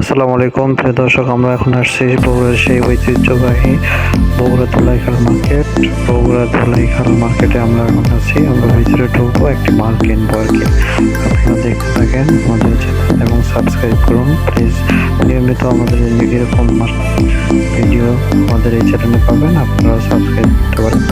আসসালামু আলাইকুম, প্রিয় দর্শক, আমরা এখন আসছি বগুড়ার সেই ঐতিহ্যবাহী বগুড়া ধুলাইখাল মার্কেট। বগুড়া ধুলাইখাল মার্কেটে আমরা এখন আছি। আমরা ভিতরে ঢুকবো একটি মাল কিনবো আর কি আপনারা দেখতে থাকেন আমাদের চ্যানেল এবং সাবস্ক্রাইব করুন। প্লিজ নিয়মিত আমাদের এরকম ভিডিও আমাদের এই চ্যানেলে পাবেন। আপনারা সাবস্ক্রাইব করতে পারেন।